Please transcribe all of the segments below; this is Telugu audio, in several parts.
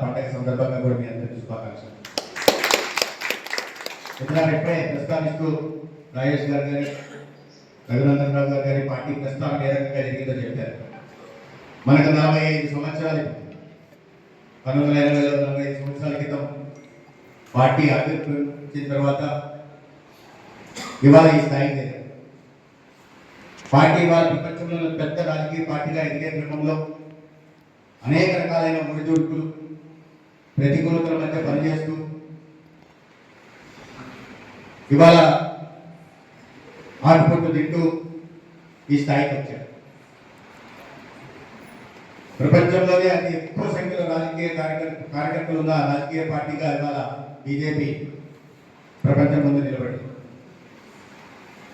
పండగ సందర్భంగా కూడా మీ అందరికీ శుభాకాంక్షలు. మిత్రులారా ఇప్పుడే ప్రస్తావిస్తూ రాజేష్ గారు గారి రఘునందన్ రావు గారు గారి పార్టీ ప్రస్తావన ఏ రకంగా జరిగిందో చెప్పారు. మనకు నలభై ఐదు సంవత్సరాలు పంతొమ్మిది వందల ఇరవై నలభై ఐదు సంవత్సరాల క్రితం పార్టీ ఆవిర్భవించిన తర్వాత ఇవాళ ఈ స్థాయికి పార్టీ ఇవాళ ప్రపంచంలో పెద్ద రాజకీయ పార్టీగా ఎదిగే క్రమంలో అనేక రకాలైన ఒడిదుడుకులు ప్రతికూలతల మధ్య పనిచేస్తూ ఇవాళ ఆటుపట్టు తింటూ ఈ స్థాయికి వచ్చారు. ప్రపంచంలోనే అతి ఎక్కువ సంఖ్యలో రాజకీయ కార్యకర్త కార్యకర్తలు ఉన్న రాజకీయ పార్టీగా ఇవాళ బీజేపీ ప్రపంచం ముందు నిలబడింది.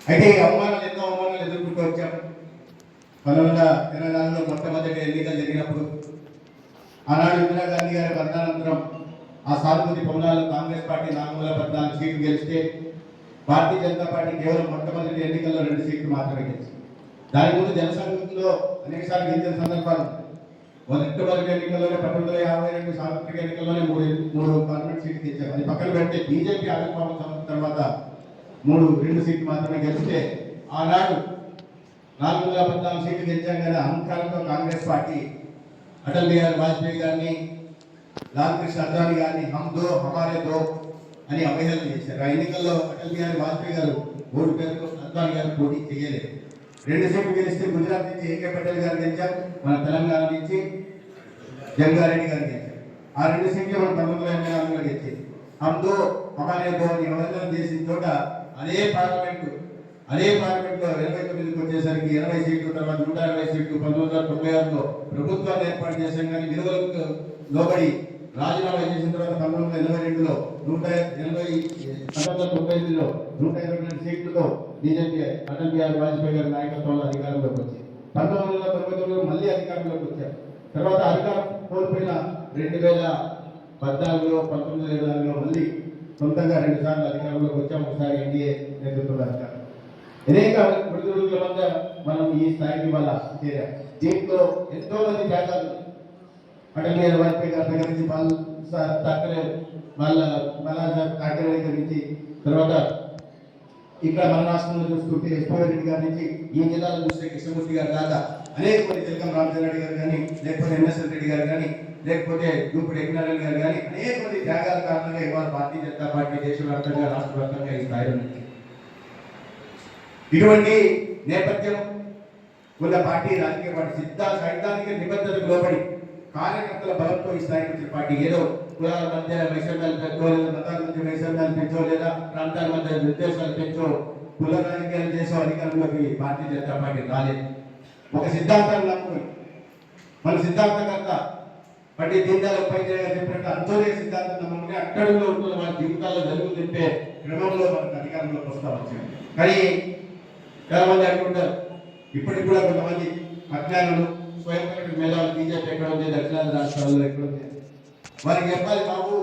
అయితే ఈ అవమానాలు ఎన్నో అవమానాలు ఎదుర్కొంటూ వచ్చాం. పంతొమ్మిది వందల తెలంగాణలో మొట్టమొదటి ఎన్నికలు జరిగినప్పుడు ఆనాడు ఇందిరాగాంధీ గారి మరణానంతరం ఆ సానుభూతి పొందాలో కాంగ్రెస్ పార్టీ నాలుగు పద్నాలుగు సీట్లు గెలిస్తే భారతీయ జనతా పార్టీ కేవలం మొట్టమొదటి ఎన్నికల్లో రెండు సీట్లు మాత్రమే గెలిచింది. దాని ముందు జనసంఘంలో అనేక సార్లు గెలిచిన సందర్భాలు. మొదటి మొట్టమొదటి ఎన్నికల్లోనే పంతొమ్మిది వందల యాభై రెండు సార్వత్రిక ఎన్నికల్లోనే మూడు మూడు పార్లమెంట్ సీట్లు గెలిచారు అది పక్కన పెడితే బీజేపీ ఆవిర్భావం సంవత్సరం తర్వాత మూడు రెండు సీట్లు మాత్రమే గెలిస్తే ఆనాడు నాలుగు వందల పద్నాలుగు సీట్లు గెలిచాం కదా అహంకారంతో కాంగ్రెస్ పార్టీ అటల్ బిహారీ వాజ్పేయి గారిని లాల్కృష్ణ అద్వానీ గారిని హమ్ దో హమారే దో అని అభ్యర్థన చేశారు. ఆ ఎన్నికల్లో అటల్ బిహారీ వాజ్పేయి గారు ఓటు పేరు అద్వానీ గారు పోటీ చేయలేదు. రెండు సీట్లు గెలిస్తే గుజరాత్ నుంచి ఏకే పటేల్ గారు గెలిచారు మన తెలంగాణ నుంచి జంగారెడ్డి గారు గెలిచారు. ఆ రెండు సీట్లు మన పంతొమ్మిది వందల ఎనభై గెలిచింది హమ్ దో హమారే దో అని అభ్యర్థన చేసిన చోట అదే పార్లమెంటు అదే పార్లమెంట్లో ఇరవై తొమ్మిదికి వచ్చేసరికి ఇరవై సీట్లు తర్వాత నూట ఇరవై సీట్లు పంతొమ్మిది వందల తొంభై ఆరులో ప్రభుత్వాన్ని ఏర్పాటు చేశాం కానీ విలువలకు లోబడి రాజీనామా చేసిన తర్వాత పంతొమ్మిది వందల ఎనభై రెండులో నూట ఎనభై పంతొమ్మిది వందల తొంభై ఎనిమిదిలో నూట ఇరవై రెండు సీట్లతో బీజేపీ అటల్ బిహారీ వాజ్పేయి గారి నాయకత్వంలో అధికారంలోకి వచ్చింది. పంతొమ్మిది వందల తొంభై తొమ్మిదిలో మళ్ళీ అధికారంలోకి వచ్చారు. తర్వాత అధికారం కోల్పోయిన రెండు వేల పద్నాలుగులో పంతొమ్మిది వందల ఇరవై నాలుగులో మళ్ళీ సొంతంగా రెండుసార్లు అధికారంలోకి వచ్చాం. ఒకసారి ఎన్డీఏ నేతృత్వంలో అధికారం. అనేక ఒడిదుడుకుల వద్ద మనం ఈ స్థాయికి వల్ల చేరాం. దీంట్లో ఎంతో మంది త్యాగాలు. అటల్ బిహారీ వాజ్పేయి గారి దగ్గర నుంచి బాల్ సార్ ఠాకరే వాళ్ళ బాలా సాహెబ్ దగ్గర నుంచి తర్వాత ఇక్కడ మన రాష్ట్రంలో చూసుకుంటే ఎస్పీ రెడ్డి గారి నుంచి ఈ జిల్లాలో చూస్తే కృష్ణమూర్తి గారు దాకా అనేక మంది తిలకం రామచంద్ర రెడ్డి గారు కానీ లేకపోతే ఎంఎస్ఎల్ రెడ్డి గారు కానీ లేకపోతే దూపుడు యజ్ఞారాయణ గారు కానీ అనేక మంది త్యాగాల కారణంగా ఇవాళ భారతీయ జనతా పార్టీ దేశవ్యాప్తంగా రాష్ట్ర వ్యాప్తంగా ఈ స్థాయిలో ఉంది. ఇటువంటి నేపథ్యం ఉన్న పార్టీ రాజకీయ పార్టీ సిద్ధ సైద్ధాంతిక నిబద్ధతకు లోబడి కార్యకర్తల బలంతో ఈ స్థాయికి వచ్చిన పార్టీ. ఏదో కులాల మధ్య వైషమ్యాలు పెంచో లేదా మతాల మధ్య వైషమ్యాలు పెంచో లేదా ప్రాంతాల మధ్య నిర్దేశాలు పెంచో కుల రాజకీయాలు చేసో అధికారంలోకి భారతీయ జనతా పార్టీ రాలేదు. ఒక సిద్ధాంతాన్ని నమ్ముకుని మన సిద్ధాంతకర్త పండిత్ దీన్ దయాళ్ ఉపాధ్యాయ గారు చెప్పినట్టు అంత్యోదయ సిద్ధాంతం నమ్ముకుని అట్టడుగులో ఉంటున్న వాళ్ళ జీవితాల్లో జరుగుతుంటే క్రమంలో మనకు అధికారంలోకి వస్తా వచ్చింది. కానీ చాలా మంది అంటుంటారు ఇప్పటికి కూడా కొంతమంది అజ్ఞానులు స్వయం ప్రకటన మేధావులు బీజేపీ ఎక్కడ ఉంది? దక్షిణాది రాష్ట్రాల్లో ఎక్కడ ఉంది? వారికి చెప్పాలి బాబు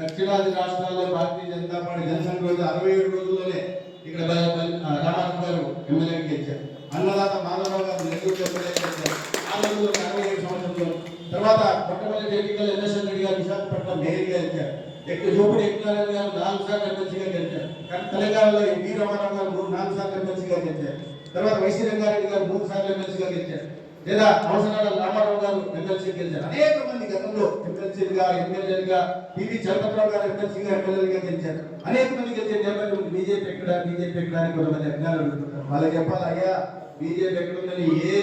దక్షిణాది రాష్ట్రాల్లో భారతీయ జనతా పార్టీ జనసంఘ రోజు అరవై ఏడు రోజుల్లోనే ఇక్కడ రామారావు గారు ఎమ్మెల్యేకి గెలిచారు. అన్నదాత మాధవరావు గారు నెల్లూరు ఎమ్మెల్యే గెలిచారు. ఆ రోజుల్లో అరవై ఏడు సంవత్సరంలో. తర్వాత మొట్టమొదటి ఎన్నికలు ఎన్ఎస్ఎన్ రెడ్డి గారు విశాఖపట్నం మేయర్గా గెలిచారు. ఎక్కువ చూపుడు ఎక్కువ గారు నాలుగు సార్లు ఎమ్మెల్సీగా గెలిచారు. కానీ తెలంగాణలో ఎన్టీ రామారావు గారు మూడు నాలుగు సార్లు ఎమ్మెల్సీగా గెలిచారు. తర్వాత వైసీ రంగారెడ్డి గారు మూడు సార్లు ఎమ్మెల్సీగా గెలిచారు. లేదా అవసరాల రామారావు గారు ఎమ్మెల్సీ గెలిచారు. అనేక మంది గతంలో ఎమ్మెల్సీలుగా ఎమ్మెల్యేలుగా పివి చలపతిరావు గారు ఎమ్మెల్సీగా ఎమ్మెల్యేలుగా గెలిచారు. అనేక మంది గెలిచే నేపథ్యం బీజేపీ ఎక్కడ బీజేపీ ఎక్కడ అని కొంతమంది అజ్ఞానం అడుగుతుంటారు. వాళ్ళకి చెప్పాలి అయ్యా బీజేపీ ఎక్కడ ఉందని ఏ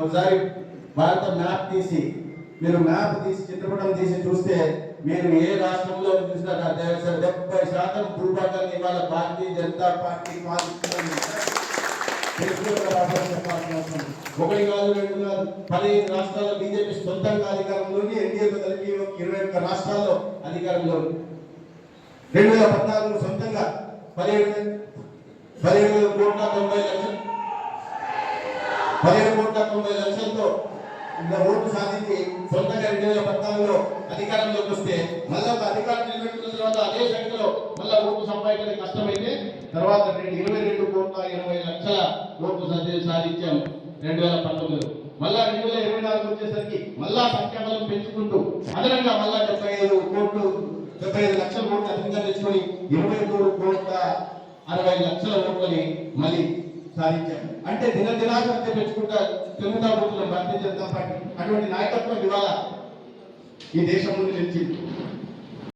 ఒకసారి భారత మ్యాప్ తీసి మీరు మ్యాప్ తీసి చిత్రపటం తీసి చూస్తే మీరు ఏ రాష్ట్రంలో చూసినా నా డెబ్బై శాతం భూభాగాన్ని ఇవాళ భారతీయ జనతా పార్టీ పాలిస్తుంది ఒకటి కాదు రెండు కాదు పదిహేను రాష్ట్రాల్లో బీజేపీ సొంతంగా అధికారంలోని ఎన్డీఏతో కలిపి ఇరవై ఒక్క రాష్ట్రాల్లో అధికారంలో రెండు వేల పద్నాలుగు సొంతంగా పదిహేడు పదిహేడు కోట్ల తొంభై లక్షలు పదిహేడు కోట్ల తొంభై లక్షలు ఇంకా ఓట్లు సాధించి సొంతంగా రెండు వేల పద్నాలుగులో అధికారంలోకి వస్తే మళ్ళీ ఒక అధికారం నిలబెట్టిన తర్వాత అదే సంఖ్యలో మళ్ళీ ఓట్లు సంపాదించడం కష్టమైతే తర్వాత రెండు ఇరవై రెండు కోట్ల ఇరవై లక్షల ఓట్లు సాధి- సాధించాం రెండు వేల పంతొమ్మిదిలో. మళ్ళా రెండు వేల ఇరవై నాలుగు వచ్చేసరికి మళ్ళా సంఖ్యాబలం పెంచుకుంటూ అదనంగా మళ్ళా డెబ్బై ఐదు కోట్లు డెబ్బై ఐదు లక్షల కోట్లు అధికంగా తెచ్చుకొని ఇరవై మూడు కోట్ల అరవై లక్షల ఓట్లని మళ్ళీ సాధించాం అంటే దిన దినదినాభివృద్ధి పెంచుకుంటా తెలుగుతాబోతున్నాం భారతీయ జనతా పార్టీ అటువంటి నాయకత్వం ఇవాళ ఈ దేశం ముందు నిలిచింది.